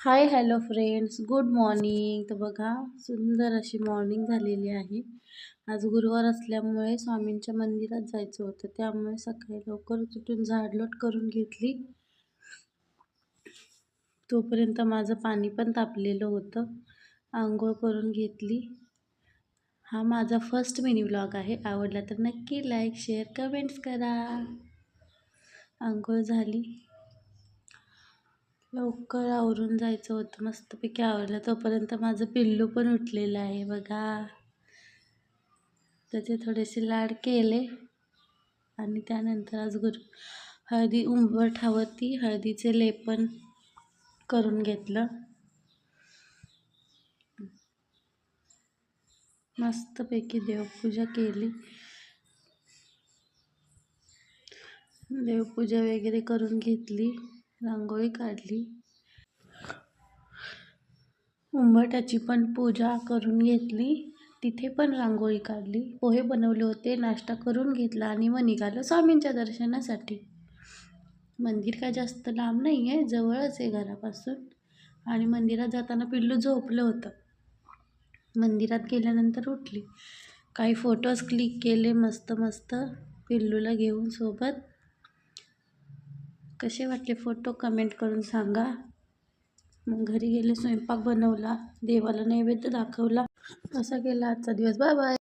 Hi hello friends good morning तर बघा सुंदर अशी मॉर्निंग झालेली आहे. आज गुरुवार असल्यामुळे स्वामींच्या मंदिरात जायचं होतं. त्यामुळे सकाळी लवकर उठून झाडलोट करून घेतली. तोपर्यंत माझं पाणी पण तापलेलं होतं. आंघोळ करून घेतली. हा माझा फर्स्ट मिनी ब्लॉग आहे. आवडला तर नक्की लाईक शेअर कमेंट्स करा. आंघोळ झाली. लवकर आवरून जायचं होतं. मस्तपैकी आवरलं. तोपर्यंत माझं पिल्लू पण उठलेलं आहे बघा. त्याचे थोडेसे लाड केले आणि त्यानंतर आज गुरु हळदी उंबरठावरती हळदीचे लेपन करून घेतलं. मस्तपैकी देवपूजा केली. देवपूजा वगैरे करून घेतली. रांगोळी काढली. उंबरठ्याची पण पूजा करून घेतली. तिथे पण रांगोळी काढली. पोहे बनवले होते नाश्ता करून घेतला आणि मग निघालो स्वामींच्या दर्शनासाठी. मंदिर काय जास्त लांब नाही आहे जवळच आहे घरापासून. आणि मंदिरात जाताना पिल्लू झोपलं होतं. मंदिरात गेल्यानंतर उठली. काही फोटोज क्लिक केले मस्त मस्त पिल्लूला घेऊन सोबत. कसे वाटले फोटो कमेंट करून सांगा. मग घरी गेले स्वयंपाक बनवला देवाला नैवेद्य दाखवला. असा गेला आजचा दिवस. Bye bye.